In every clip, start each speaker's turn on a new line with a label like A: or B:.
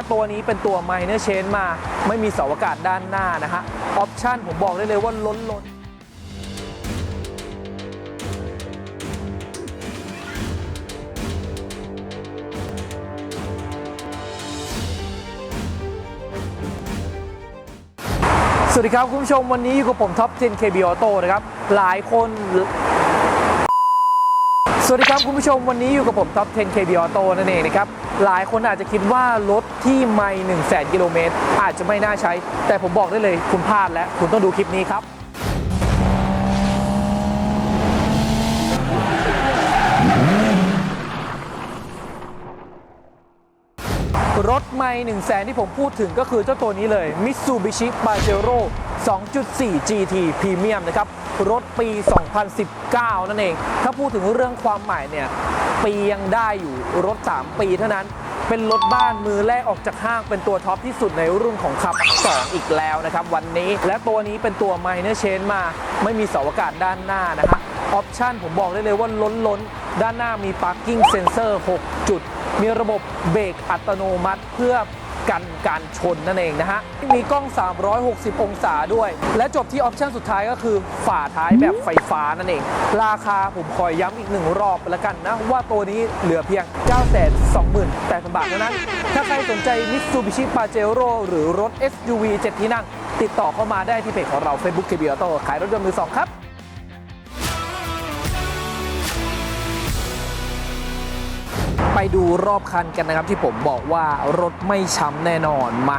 A: และตัวนี้เป็นตัว minor change มา ไม่มีเสาอากาศด้านหน้านะฮะออปชั่นผมบอกได้เลยว่าล้นล้นสวัสดีครับ คุณผู้ชมวันนี้อยู่กับผมท็อป10 KB Auto นะครับ หลายคน สวัสดีครับคุณผู้ชมวันนี้อยู่กับผมท็อป 10 KB Auto นั่นเองนะครับ หลายคนอาจจะคิดว่ารถที่ไม่1 0 0 0 0 0 กิโลเมตรอาจจะไม่น่าใช้ แต่ผมบอกได้เลยคุณพลาดแล้ว คุณต้องดูคลิปนี้ครับ รถไม่1 0 0 0 0แสนที่ผมพูดถึงก็คือเจ้าตัวนี้เลย Mitsubishi Pajero 2.4 GT Premium นะครับ รถปี 2019 นั่นเอง ถ้าพูดถึงเรื่องความใหม่เนี่ย ปียังได้อยู่รถ 3 ปีเท่านั้นเป็นรถบ้านมือแรกออกจากห้างเป็นตัวท็อปที่สุดในรุ่นของขับ 2 อีกแล้วนะครับ วันนี้และตัวนี้เป็นตัว Minor Change มา ไม่มีเสาอากาศด้านหน้านะฮะออปชั่นผมบอกได้เลยว่าล้นล้นด้านหน้ามี Parking Sensor 6 จุด มีระบบเบรกอัตโนมัติเพื่อ กันการชนนั่นเองนะฮะ มีกล้อง 360 องศาด้วย และจบที่ออปชั่นสุดท้ายก็คือฝาท้ายแบบไฟฟ้านั่นเอง ราคาผมคอยย้ำอีกหนึ่งรอบแล้วกันนะ ว่าตัวนี้เหลือเพียง 928,000 บาทเท่านั้น ถ้าใครสนใจ Mitsubishi Pajero หรือรถ SUV 7 ที่นั่ง ติดต่อเข้ามาได้ที่เพจของเรา Facebook KB Auto ขายรถยนต์มือสองครับ ไปดูรอบคันกันนะครับที่ผมบอกว่ารถไม่ช้ำแน่นอนมา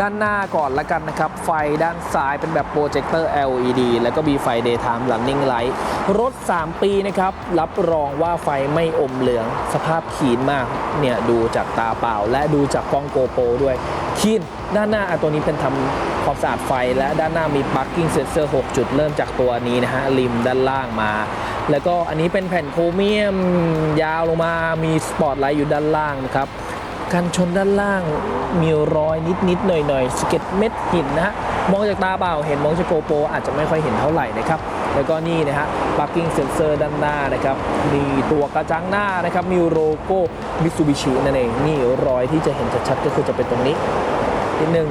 A: ด้านหน้าก่อนละกันนะครับ ไฟด้านซ้ายเป็นแบบโปรเจคเตอร์ LED แล้วก็มีไฟ Daytime Running Light รถ 3 ปีนะครับ รับรองว่าไฟไม่อมเหลืองสภาพขีนมาก เนี่ย ดูจากตาเปล่า และดูจากกล้องโกโปรด้วย ขีนด้านหน้าตัวนี้เป็นทำความสะอาดไฟ และด้านหน้ามี Parking Sensor 6 จุดเริ่มจากตัวนี้นะฮะริมด้านล่างมา แล้วก็อันนี้เป็นแผ่นโครเมียมยาวลงมามีสปอตไลท์อยู่ด้านล่างนะครับกันชนด้านล่างมีรอยนิดนิดๆหน่อยหน่อยๆสเก็ตเม็ดหินนะฮะมองจากตาเปล่าเห็นมองจากโกโปรอาจจะไม่ค่อยเห็นเท่าไหร่นะครับ แล้วก็นี่นะฮะ parking sensor ด้านหน้านะครับมีตัวกระจังหน้านะครับมีโลโก้ Mitsubishi นั่นเองนี่รอยที่จะเห็นชัดๆก็คือจะเป็นตรงนี้นิดนึง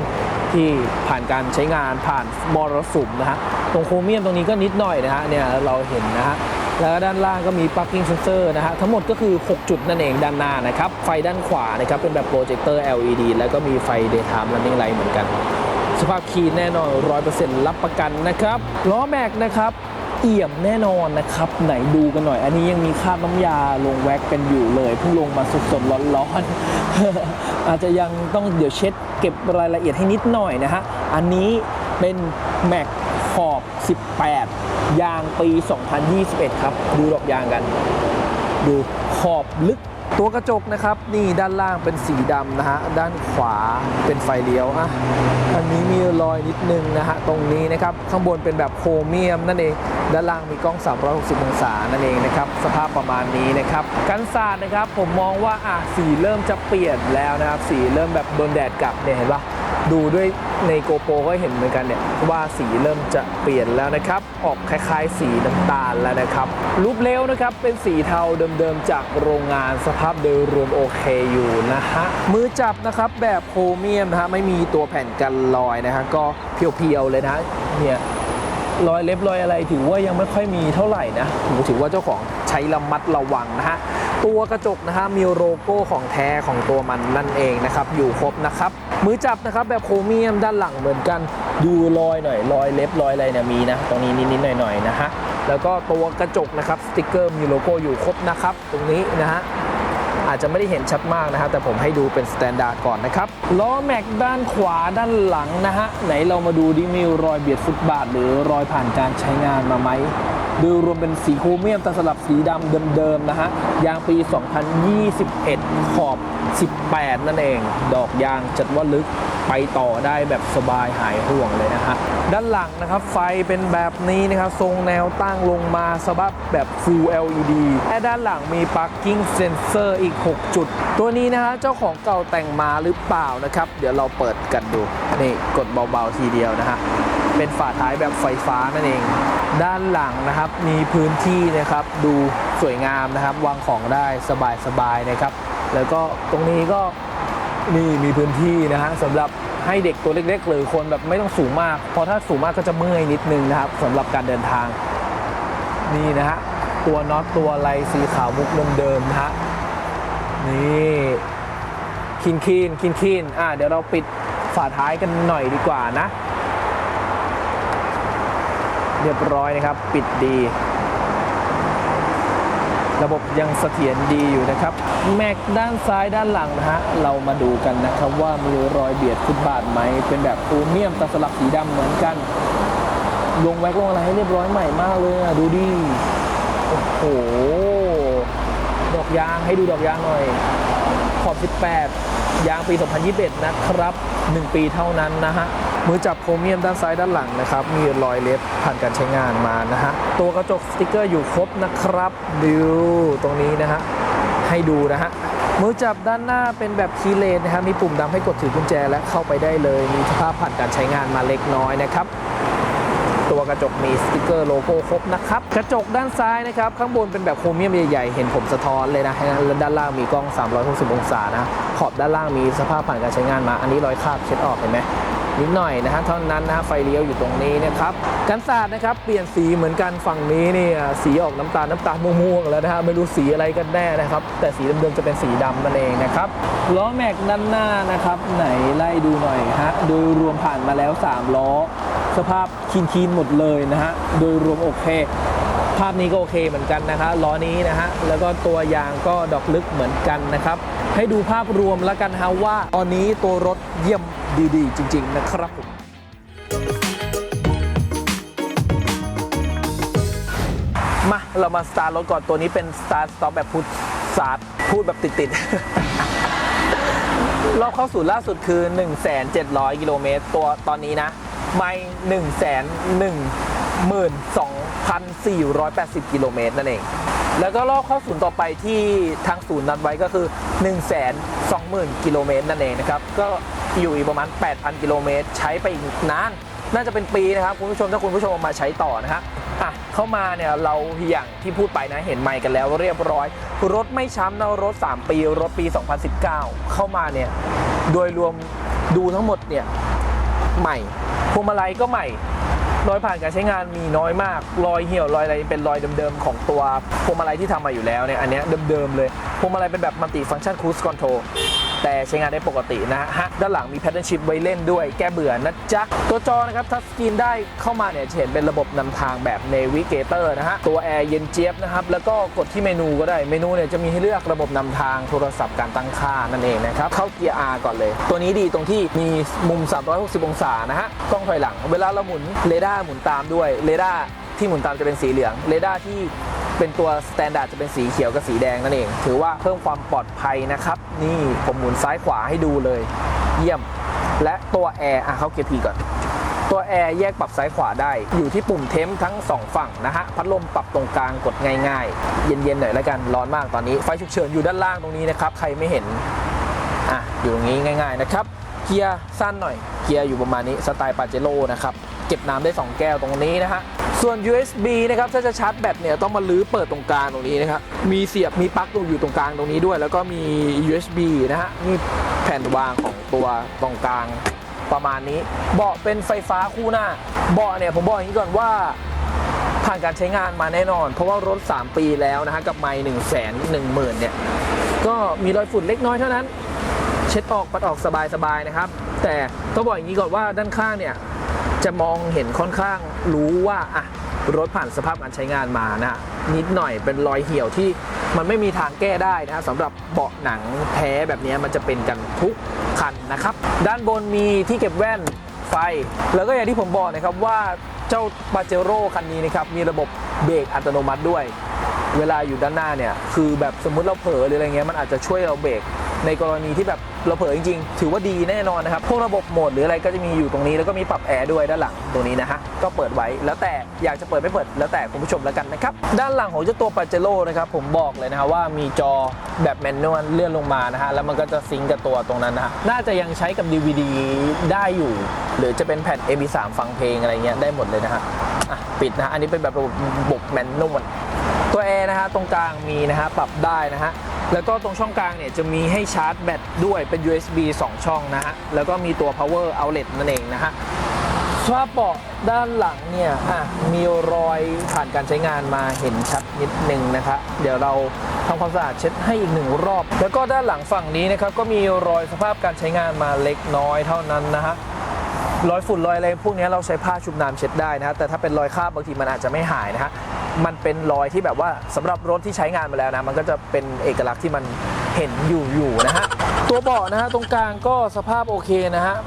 A: ที่ผ่านการใช้งานผ่านมรสุมนะฮะตรงโครเมียมตรงนี้ก็นิดหน่อยนะฮะเนี่ยเราเห็นนะฮะ แล้วด้านล่างก็มี parking sensor นะฮะทั้งหมดก็คือ 6 จุดนั่นเองด้านหน้านะครับ ไฟด้านขวานะครับเป็นแบบโปรเจคเตอร์ LED แล้วก็มีไฟ daytime running light เหมือนกัน สภาพคีนแน่นอน 100%รับประกันนะครับล้อแม็กนะครับเอี่ยมแน่นอนนะครับ ไหนดูกันหน่อย อันนี้ยังมีคราบน้ำยาลงแว็กกันอยู่เลยเพิ่งลงมาสดๆร้อนๆอาจจะยังต้องเดี๋ยวเช็ดเก็บรายละเอียดให้นิดหน่อยนะฮะอันนี้เป็นแม็กขอบ 18 ยางปี 2021 ครับ ดูดอกยางกัน ดูขอบลึกตัวกระจกนะครับ นี่ด้านล่างเป็นสีดำนะฮะ ด้านขวาเป็นไฟเลี้ยวอะอันนี้มีรอยนิดนึงนะฮะ ตรงนี้นะครับ ข้างบนเป็นแบบโครเมียมนั่นเอง ด้านล่างมีกล้อง 360 องศานั่นเองนะครับ สภาพประมาณนี้นะครับ กันศาสตร์นะครับ ผมมองว่าอะสีเริ่มจะเปลี่ยนแล้วนะครับ สีเริ่มแบบโดนแดดกลับเนี่ยเห็นปะ ดูด้วยในโกโปรก็เห็นเหมือนกันเนี่ยว่าสีเริ่มจะเปลี่ยนแล้วนะครับ ออกคล้ายๆ สีน้ำตาลแล้วนะครับรูปเลี้ยวนะครับเป็นสีเทาเดิมๆจากโรงงานสภาพโดยรวมโอเคอยู่นะฮะมือจับนะครับแบบโครเมียมนะฮะไม่มีตัวแผ่นกันรอยนะฮะก็เพียวๆเลยนะเนี่ยรอยเล็บรอยอะไรถือว่ายังไม่ค่อยมีเท่าไหร่นะผมถือว่าเจ้าของใช้ระมัดระวังนะฮะ ตัวกระจกนะฮะมีโลโก้ของแท้ของตัวมันนั่นเองนะครับอยู่ครบนะครับมือจับนะครับแบบโครเมียมด้านหลังเหมือนกันดูรอยหน่อยรอยเล็บรอยอะไรเนี่ยมีนะตรงนี้นิดๆหน่อยๆนะฮะแล้วก็ตัวกระจกนะครับสติกเกอร์มีโลโก้อยู่ครบนะครับตรงนี้นะฮะอาจจะไม่ได้เห็นชัดมากนะฮะแต่ผมให้ดูเป็นสแตนดาร์ดก่อนนะครับล้อแม็กด้านขวาด้านหลังนะฮะไหนเรามาดูดิมีรอยเบียดฟุตบาท หรือรอยผ่านการใช้งานมาไหม ดูรวมเป็นสีโครเมียมแต่สลับสีดำเดิมๆนะฮะ ยางปี 2021 ขอบ 18 นั่นเอง ดอกยางจัดว่าลึกไปต่อได้แบบสบายหายห่วงเลยนะฮะ ด้านหลังนะครับไฟเป็นแบบนี้นะครับ ทรงแนวตั้งลงมาสบับแบบ Full LED และด้านหลังมี Parking Sensor อีก 6 จุด ตัวนี้นะฮะเจ้าของเก่าแต่งมาหรือเปล่านะครับ เดี๋ยวเราเปิดกันดู นี่กดเบาๆทีเดียวนะฮะ เป็นฝาท้ายแบบไฟฟ้านั่นเอง ด้านหลังนะครับมีพื้นที่นะครับดูสวยงามนะครับ วางของได้สบายๆนะครับ แล้วก็ตรงนี้ก็นี่มีพื้นที่นะฮะสำหรับให้เด็กตัวเล็กๆ หรือคนแบบไม่ต้องสูงมาก เพราะถ้าสูงมากก็จะเมื่อยนิดนึงนะครับสำหรับการเดินทาง นี่นะฮะตัวน็อตตัวไรสีขาวมุกเดิมๆนะฮะนี่คินคินคินคินอะเดี๋ยวเราปิดฝาท้ายกันหน่อยดีกว่านะ รียบร้อยนะครับ ปิดดี ระบบยังเสถียรดีอยู่นะครับ แม็กด้านซ้ายด้านหลังนะฮะ เรามาดูกันนะครับว่ามีรอยเบียดฟุตบาทไหม เป็นแบบพรีเมียมตาสลักสีดำเหมือนกัน ลงแว็กลงอะไรให้เรียบร้อยใหม่มากเลยอะ ดูดิ โอ้โห ดอกยางให้ดูดอกยางหน่อย ขอบ 18 ยางปี 2021 นะครับ 1 ปีเท่านั้นนะฮะ มือจับโครเมียมด้านซ้ายด้านหลังนะครับ มีรอยเล็บผ่านการใช้งานมานะฮะ ตัวกระจกสติกเกอร์อยู่ครบนะครับดูตรงนี้นะฮะ ให้ดูนะฮะ มือจับด้านหน้าเป็นแบบคีย์เลนนะครับ มีปุ่มดำให้กดถือกุญแจและเข้าไปได้เลย มีสภาพผ่านการใช้งานมาเล็กน้อยนะครับตัวกระจกมีสติกเกอร์โลโก้ครบนะครับ กระจกด้านซ้ายนะครับ ข้างบนเป็นแบบโครเมียมใหญ่ๆ เห็นผมสะท้อนเลยนะแล้วด้านล่างมีกล้อง 360 องศานะ ขอบด้านล่างมีสภาพผ่านการใช้งานมา อันนี้รอยคราบเช็ดออกเห็นไหม นิดหน่อยนะฮะเท่านั้นนะฮะไฟเลี้ยวอยู่ตรงนี้นะครับกันศาสตร์นะครับเปลี่ยนสีเหมือนกันฝั่งนี้นี่สีออกน้ำตาลน้ำตาลม่วงๆแล้วนะฮะไม่รู้สีอะไรกันแน่นะครับ แต่สีเดิมๆจะเป็นสีดำนั่นเองนะครับล้อแม็กด้านหน้านะครับไหนไล่ดูหน่อยฮะโดยรวมผ่านมาแล้ว 3 ล้อ สภาพคีนคีนๆหมดเลยนะฮะโดยรวมโอเคภาพนี้ก็โอเคเหมือนกันนะคะล้อนี้นะฮะแล้วก็ตัวยางก็ดอกลึกเหมือนกันนะครับ ให้ดูภาพรวมแล้วกันฮะว่าตอนนี้ตัวรถเยี่ยม ดีๆ จริง ๆ นะครับผมมาเรามาสตาร์รถก่อนตัวนี้เป็นสตาร์สต็อปแบบพูดสาดพูดแบบติด ๆ รอบเข้าสู่ล่าสุดคือ 1,700 กิโลเมตร ตัวตอนนี้นะ ไม่1 1 1 2,480 กิโลเมตรนั่นเอง แล้วก็รอบเข้าศูนย์ต่อไปที่ทางศูนย์นัดไว้ก็คือ 120,000 กิโลเมตรนั่นเองนะครับ ก็ อยู่อีกประมาณ 8,000 กิโลเมตร ใช้ไปอีกนาน น่าจะเป็นปีนะครับ คุณผู้ชมถ้าคุณผู้ชมมาใช้ต่อนะฮะอะเข้ามาเนี่ยเราอย่างที่พูดไปนะเห็นไมค์กันแล้วเรียบร้อย รถไม่ช้ำนะรถ 3 ปี รถปี 2019 เข้ามาเนี่ยโดยรวมดูทั้งหมดเนี่ยใหม่พวงมาลัยก็ใหม่รอยผ่านการใช้งานมีน้อยมาก รอยเหี่ยวรอยอะไรเป็นรอยเดิมๆของตัวพวงมาลัยที่ทำมาอยู่แล้วเนี่ยอันเนี้ยเดิมๆเลยพวงมาลัยเป็นแบบมัลติฟัง c t ชันค u ู e คอนโทร แต่ใช้งานได้ปกตินะฮะด้านหลังมีแพทเทิร์นชิพไว้เล่นด้วยแก้เบื่อนะจ๊ะ ตัวจอนะครับทัชสกรีนได้เข้ามาเนี่ยจะเห็นเป็นระบบนำทางแบบ Navigator นะฮะตัวแอร์เย็นเจี๊ยบนะครับแล้วก็กดที่เมนูก็ได้เมนูเนี่ยจะมีให้เลือกระบบนำทางโทรศัพท์การตั้งค่านั่นเองนะครับเข้าเกียร์ R ก่อนเลย ตัวนี้ดีตรงที่มีมุม 360 องศานะฮะกล้องถอยหลัง เวลาเราหมุนเรดาร์หมุนตามด้วยเรดาร์ที่หมุนตามจะเป็นสีเหลืองเรดาร์ที่ เป็นตัวสแตนดาร์ดจะเป็นสีเขียวกับสีแดงนั่นเอง ถือว่าเพิ่มความปลอดภัยนะครับ นี่ผมหมุนซ้ายขวาให้ดูเลย เยี่ยม และตัวแอร์อะเข้าเกียร์พีก่อน ตัวแอร์แยกปรับซ้ายขวาได้ อยู่ที่ปุ่มเทมทั้ง 2 ฝั่งนะฮะ พัดลมปรับตรงกลางกดง่ายๆ เย็นๆหน่อยแล้วกัน ร้อนมากตอนนี้ ไฟฉุกเฉินอยู่ด้านล่างตรงนี้นะครับ ใครไม่เห็น อะ อยู่ตรงนี้ง่าย ๆ นะครับ เกียร์สั้นหน่อย เกียร์อยู่ประมาณนี้ สไตล์ปาเจโร่นะครับ เก็บน้ำได้ 2 แก้วตรงนี้นะฮะ ส่วน USB นะครับถ้าจะชาร์จแบตเนี่ยต้องมาลื้อเปิดตรงกลางตรงนี้นะครับมีเสียบมีปลั๊กอยู่ตรงกลางตรงนี้ด้วย แล้วก็มี USB นะฮะนี่แผ่นวางของตัวตรงกลางประมาณนี้ เบาะเป็นไฟฟ้าคู่หน้า เบาะเนี่ยผมบอกอย่างนี้ก่อนว่าผ่านการใช้งานมาแน่นอน เพราะว่ารถ 3 ปีแล้วนะฮะกับไม่หนึ่งแสนหนึ่งหมื่นเนี่ยก็มีรอยฝุ่นเล็กน้อยเท่านั้น เช็ดออกปัดออกสบายๆนะครับ แต่ต้องบอกอย่างนี้ก่อนว่าด้านข้างเนี่ย จะมองเห็นค่อนข้างรู้ว่าอะรถผ่านสภาพการใช้งานมานะนิดหน่อยเป็นรอยเหี่ยวที่มันไม่มีทางแก้ได้นะสำหรับเบาะหนังแท้แบบนี้มันจะเป็นกันทุกคันนะครับ ด้านบนมีที่เก็บแว่นไฟ แล้วก็อย่างที่ผมบอกนะครับว่าเจ้าปาเจโร่คันนี้นะครับมีระบบเบรกอัตโนมัติด้วย เวลาอยู่ด้านหน้าเนี่ยคือแบบสมมุติเราเผลอหรืออะไรเงี้ยมันอาจจะช่วยเราเบรก ในกรณีที่แบบเราเผลอจริงๆ ถือว่าดีแน่นอนนะครับ พวกระบบโหมดหรืออะไรก็จะมีอยู่ตรงนี้ แล้วก็มีปรับแอร์ด้วยด้านหลังตรงนี้นะฮะ ก็เปิดไว้ แล้วแต่อยากจะเปิดไม่เปิด แล้วแต่คุณผู้ชมแล้วกันนะครับ ด้านหลังของเจ้าตัวปาเจโร่นะครับผมบอกเลยนะฮะว่ามีจอแบบแมนนวลเลื่อนลงมานะฮะ แล้วมันก็จะซิงกับตัวตรงนั้นนะฮะ น่าจะยังใช้กับ DVD ได้อยู่ หรือจะเป็นแผ่น MP3 ฟังเพลงอะไรเงี้ยได้หมดเลยนะฮะอะปิดนะฮะอันนี้เป็นแบบระบบแมนนวลตัวแอร์นะฮะตรงกลางมีนะฮะปรับได้นะฮะ แล้วก็ตรงช่องกลางเนี่ยจะมีให้ชาร์จแบตด้วยเป็น USB 2 ช่องนะฮะ แล้วก็มีตัว power outlet นั่นเองนะฮะสภาพเบาะด้านหลังเนี่ยอะมีรอยผ่านการใช้งานมาเห็นชัดนิดหนึ่งนะครับเดี๋ยวเราทำความสะอาดเช็ดให้อีกหนึ่งรอบ แล้วก็ด้านหลังฝั่งนี้นะครับก็มีรอยสภาพการใช้งานมาเล็กน้อยเท่านั้นนะฮะรอยฝุ่นรอยอะไรพวกนี้เราใช้ผ้าชุบน้ำเช็ดได้นะฮะแต่ถ้าเป็นรอยคราบบางทีมันอาจจะไม่หายนะฮะ มันเป็นรอยที่แบบว่าสำหรับรถที่ใช้งานมาแล้วนะ มันก็จะเป็นเอกลักษณ์ที่มันเห็นอยู่อยู่นะฮะ ตัวเบาะนะฮะตรงกลางก็สภาพโอเคนะฮะ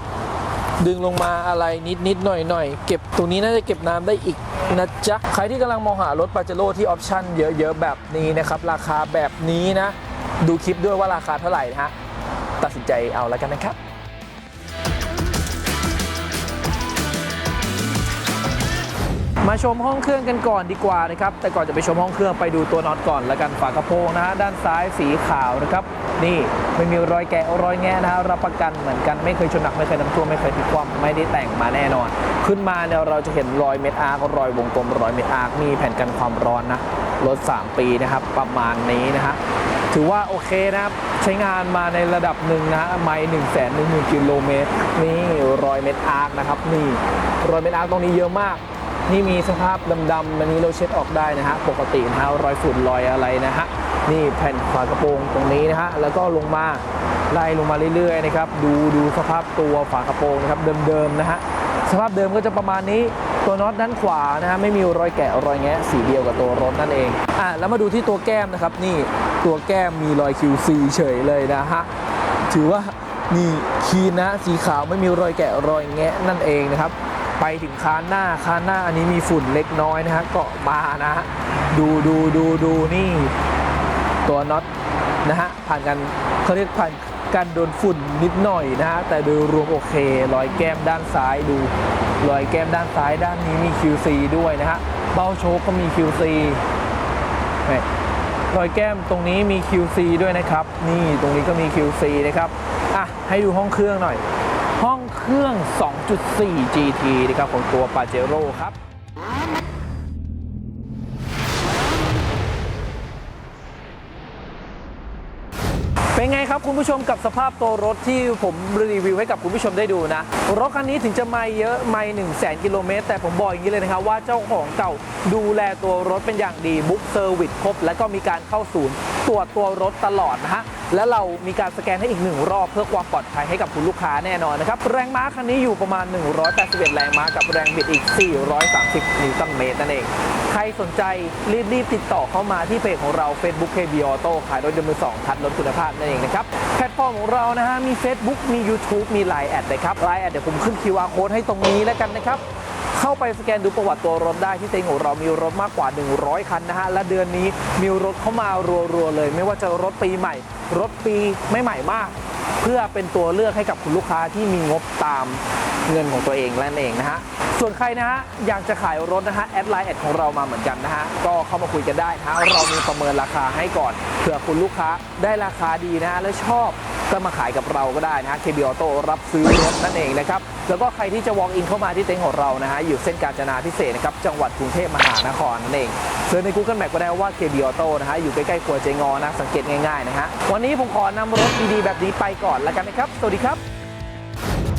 A: ดึงลงมาอะไรนิดนิดหน่อยหน่อยเก็บตรงนี้น่าจะเก็บน้ำได้อีกนะจ๊ะ ใครที่กำลังมองหารถปาเจโร่ที่ออปชั่นเยอะๆแบบนี้นะครับ ราคาแบบนี้นะ ดูคลิปด้วยว่าราคาเท่าไหร่นะฮะ ตัดสินใจเอาแล้วกันนะครับ มาชมห้องเครื่องกันก่อนดีกว่านะครับ แต่ก่อนจะไปชมห้องเครื่องไปดูตัวน็อตก่อนแล้วกันฝากระโปรงนะฮะด้านซ้ายสีขาวนะครับ นี่ไม่มีรอยแกะรอยแงะนะฮะรับประกันเหมือนกันไม่เคยชนหนักไม่เคยน้ำท่วมไม่เคยพลิกคว่ำไม่ได้แต่งมาแน่นอน ขึ้นมาเนี่ยเราจะเห็นรอยเม็ดอาร์ครอยวงกลมรอยเม็ดอาร์คมีแผ่นกันความร้อนนะรถ 3 ปีนะครับประมาณนี้นะฮะถือว่าโอเคนะครับใช้งานมาในระดับหนึ่งนะไม่หนึ่งแสนหนึ่งหมื่นกิโลเมตรนี่รอยเม็ดอาร์คนะครับนี่รอยเม็ดอาร์คตรงนี้เยอะมาก นี่มีสภาพดำๆอันนี้เราเช็ดออกได้นะฮะ ปกตินะฮะรอยฝุ่นรอยอะไรนะฮะ นี่แผ่นฝากระโปรงตรงนี้นะฮะ แล้วก็ลงมาไล่ลงมาเรื่อยๆนะครับ ดูดูสภาพตัวฝากระโปรงนะครับเดิมๆนะฮะ สภาพเดิมก็จะประมาณนี้ตัวน็อตด้านขวานะฮะไม่มีรอยแกะรอยแงะสีเดียวกับตัวรถนั่นเองอะแล้วมาดูที่ตัวแก้มนะครับ นี่ตัวแก้มมีรอย QC เฉยเลยนะฮะถือว่านี่คีนนะสีขาวไม่มีรอยแกะรอยแงะนั่นเองนะครับ ไปถึงคานหน้าคานหน้าอันนี้มีฝุ่นเล็กน้อยนะฮะเกาะมานะฮะดูดูดูดูนี่ ตัวน็อตนะฮะผ่านกันเขาเรียกผ่านการโดนฝุ่นนิดหน่อยนะฮะแต่โดยรวมโอเค รอยแก้มด้านซ้ายดู รอยแก้มด้านซ้ายด้านนี้มี QC ด้วยนะฮะเบ้าโชคก็มี QC รอยแก้มตรงนี้มี QC ด้วยนะครับ นี่ตรงนี้ก็มี QC นะครับอะให้ดูห้องเครื่องหน่อย เครื่อง 2.4 GT นะครับของตัว Pajero ครับเป็นไงครับคุณผู้ชมกับสภาพตัวรถที่ผมรีวิวให้กับคุณผู้ชมได้ดูนะ รถคันนี้ถึงจะไม่เยอะไม่1 0 0 0 0แกิโลเมตรแต่ผมบอกอย่างนี้เลยนะครับว่าเจ้าของเก่าดูแลตัวรถเป็นอย่างดีบุ๊กเซอร์วิสครบ แล้วก็มีการเข้าศูนย์ ตรวจตัวรถตลอดนะฮะและเรามีการสแกนให้อีกหนึ่งรอบเพื่อความปลอดภัยให้กับคุณลูกค้าแน่นอนนะครับแรงม้าคันนี้อยู่ประมาณ 181 แรงม้ากับแรงบิดอีก 430 นิวตันเมตรนั่นเอง ใครสนใจรีบๆติดต่อเข้ามาที่เพจของเรา Facebook KB Auto ขายรถยนต์มือสองคัดรถคุณภาพนั่นเองนะครับแพลตฟอร์มของเรานะฮะมี Facebook มี YouTube มี Line แอดนะครับ Line แอดเดี๋ยวผมขึ้น QR code ให้ตรงนี้แล้วกันนะครับ เข้าไปสแกนดูประวัติตัวรถได้ที่เต็งของเรามีรถมากกว่า 100 คันนะฮะ และเดือนนี้มีรถเข้ามารัวๆเลย ไม่ว่าจะรถปีใหม่ รถปีไม่ใหม่มาก เพื่อเป็นตัวเลือกให้กับคุณลูกค้าที่มีงบตามเงินของตัวเองนั่นเองนะฮะ ส่วนใครนะฮะอยากจะขายรถนะฮะแอดไลน์แอดของเรามาเหมือนกันนะฮะก็เข้ามาคุยกันได้นะเรามีประเมินราคาให้ก่อนเผื่อคุณลูกค้าได้ราคาดีนะฮะและชอบก็มาขายกับเราก็ได้นะฮะ KB Auto รับซื้อรถนั่นเองนะครับ แล้วก็ใครที่จะ walk in เข้ามาที่เต็นท์ของเรานะฮะ อยู่เส้นกาญจนาพิเศษนะครับ จังหวัดกรุงเทพมหานครนั่นเองเซิร์ชใน Google Map ก็ได้ว่า KB Auto นะฮะ อยู่ใกล้ๆครัวเจงอนะ สังเกตง่ายๆนะฮะ วันนี้ผมขอนำรถดีๆแบบนี้ไปก่อนแล้วกันนะครับ สวัสดีครับ